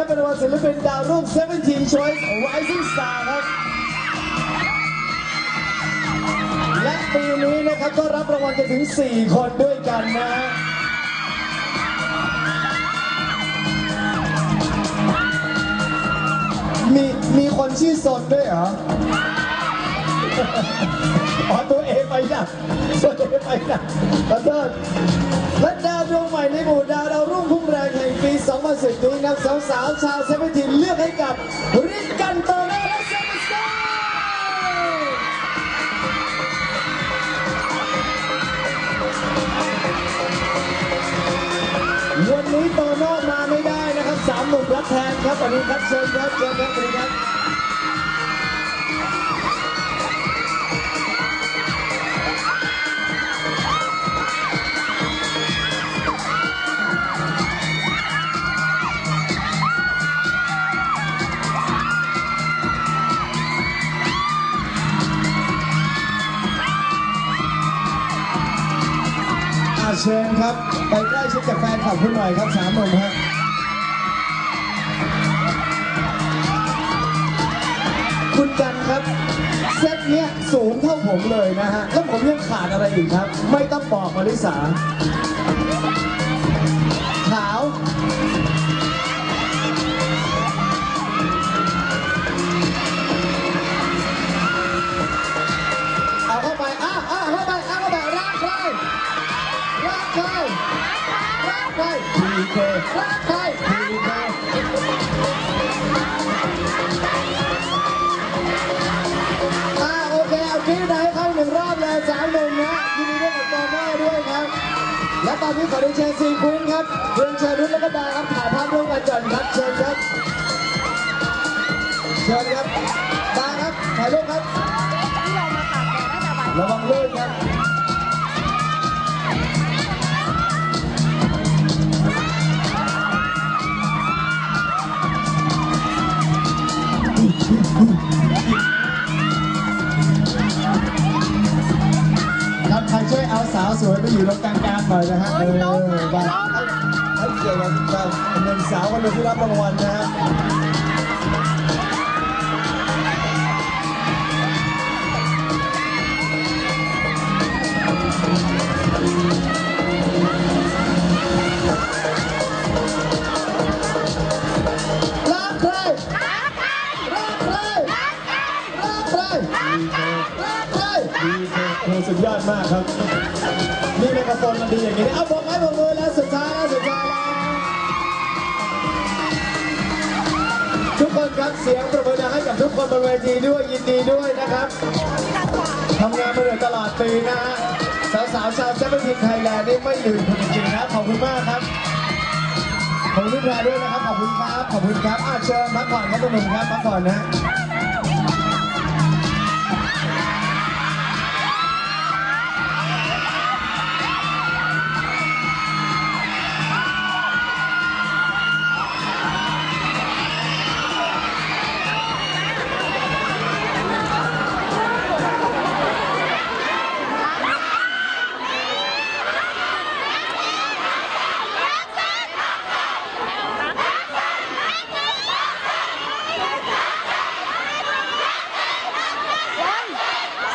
ถ้าเป็นวัลศิลปินดาวรุ่ง17 Choice Rising Star ครับและปีนี้นะครับก็รับรางวัลกันถึง 4 คนด้วยกันนะมีมีคนชื่อสนด้วยเหรอ ไปนะตัวเองไปนะขอโทษและดาวดวงใหม่ในหมู่ดาวดาวรุ่งพุ่งแรงแห่งปี 2010นี้นักสาวๆชาวเซเว่นทีเลือกให้กับริกกันโตโน่และเซมิสตอร์วันนี้โตโน่มาไม่ได้นะครับสามหนุ่มรับแทนครับวันนี้ครับเชิญครับเชิญครับสวัสดีครับ เชิญครับ ไปใกล้ชิดกับแฟนคลับคุณหน่อยครับสามหนุ่มครับคุณกันครับเซตเนี้ยสูงเท่าผมเลยนะฮะ แล้วผมยังขาดอะไรอีกครับ ไม่ต้องบอกมาริสา รักใครพีเครักใครพีเคอ่าโอเคเอาคลิปไหนเข้าหนึ่งรอบเลยสามหนึ่งนะยินดีด้วยกับโตโน่ด้วยครับ และตอนนี้ขอเรียนเชิญซีควินครับเรียนเชิญรุ่นแล้วก็ดาครับถ่ายภาพร่วมกันก่อนครับเชิญครับเชิญครับดาครับถ่ายรูปครับที่เรามาตากแดดตั้งแต่บ่ายระวังลื่นครับครับาสาวสวยไปอยู่ตรงกลางๆหน่อยนะฮะเออบ้าให้เกี่ยวกับกับหนึ่งสาวคนหนึ่งที่รับรางวัลนะฮะ อ้สุดยอดมากครับ นี่ไมโครโฟนมันดีอย่างนี้เอาบอกไม้บอกมือแล้วสุดท้ายแล้วสุดท้ายแล้วทุกคนครับเสียงประมือดังให้กับทุกคนบนเวทีด้วยยินดีด้วยนะครับทำงานมาโดยตลอดปีนะฮะสาวๆชาวเซเว่นทีไทยแลนด์นี่ไม่ลืมคุณจริงๆนะขอบคุณมากครับขอบคุณพี่แพรด้วยนะครับขอบคุณครับขอบคุณครับอาเชิญพักผ่อนครับทุกหนุ่มครับพักผ่อนนะ